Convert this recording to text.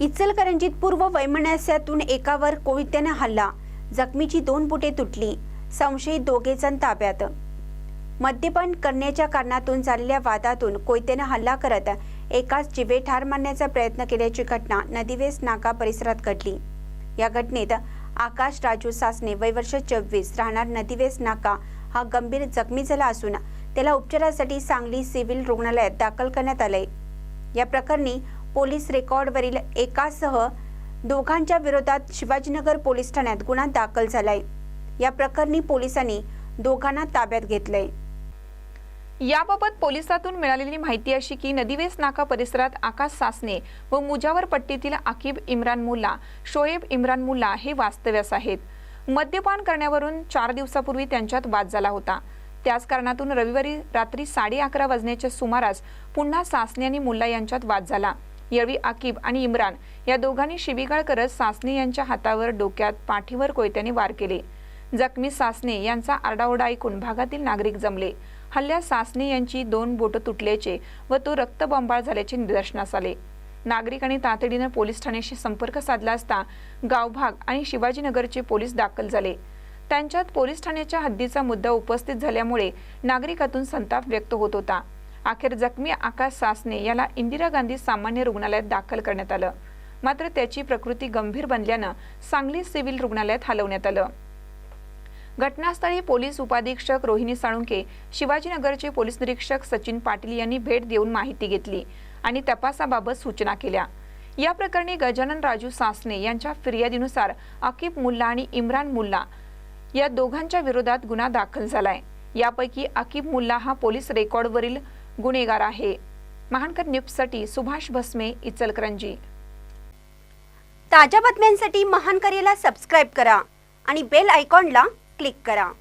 इचलकरंजीत पूर्व वैमनस्यातून एकावर कोयत्याने हल्ला. जखमीची दोन बुटे तुटली. संशयित दोघे जण ताब्यात. मद्यपान करण्याच्या कारणातून झालेल्या वादातून कोयत्याने हल्ला करत एकाच जिवे ठार मारण्याचा प्रयत्न केल्याची घटना नदीवेस नाका परिसरात घडली. या घटनेत आकाश राजू सासने वयवर्ष चोवीस राहणार नदीवेस नाका हा गंभीर जखमी झाला असून त्याला उपचारासाठी सांगली सिव्हिल रुग्णालयात दाखल करण्यात आलंय. या प्रकरणी पोलीस रेकॉर्डवरील एकासह दोघांच्या विरोधात शिवाजीनगर पोलीस ठाण्यात गुन्हा दाखल झालाय. या प्रकरणी पोलिसांनी दोघांना ताब्यात घेतलंय. याबाबत पोलिसातून मिळालेली माहिती अशी की नदीवेस नाका परिसरात आकाश सासने व मुजावर पट्टीतील आकिब इम्रान मुल्ला शोएब इम्रान मुल्ला हे वास्तव्यास आहेत. मद्यपान करण्यावरून चार दिवसापूर्वी त्यांच्यात वाद झाला होता. त्याच कारणातून रविवारी रात्री साडे अकरा वाजण्याच्या सुमारास पुन्हा सासने आणि मुल्ला यांच्यात वाद झाला. यावेळी आकिब आणि इम्रान या दोघांनी शिबिगाळ करत सासने यांच्या हातावर डोक्यात पाठीवर कोयत्याने वार केले. जखमी सासने यांचा आरडाओरडा ऐकून भागातील नागरिक जमले. हल्ल्यात सासने यांची दोन बोटं तुटल्याचे व तो रक्तबंबाळ झाल्याचे निदर्शनास आले. नागरिकांनी तातडीनं पोलीस ठाण्याशी संपर्क साधला असता गावभाग आणि शिवाजीनगरचे पोलीस दाखल झाले. त्यांच्यात पोलीस ठाण्याच्या हद्दीचा मुद्दा उपस्थित झाल्यामुळे नागरिकातून संताप व्यक्त होत होता. अखेर जखमी आकाश सासने याला इंदिरा गांधी सामान्य रुग्णालयात दाखल करण्यात आलं. मात्र त्याची प्रकृती गंभीर बनल्यानं सांगली सिव्हिल रुग्णालयात हलवण्यात आलं. घटनास्थळी पोलीस उपाधीक्षक रोहिणी साळुंके शिवाजीनगरचे पोलीस निरीक्षक सचिन पाटील यांनी भेट देऊन माहिती घेतली आणि तपासाबाबत सूचना केल्या. या प्रकरणी गजानन राजू सासने यांच्या फिर्यादीनुसार अकीब मुल्ला आणि इम्रान मुल्ला या दोघांच्या विरोधात गुन्हा दाखल झालाय. यापैकी अकीब मुल्ला हा पोलीस रेकॉर्डवरील गुन्हेगार आहे. महानकर न्यूजसाठी सुभाष भस्मे इचलकरंजी. ताज्या बातम्यांसाठी महान करेला सबस्क्राईब करा आणि बेल आयकॉनला क्लिक करा.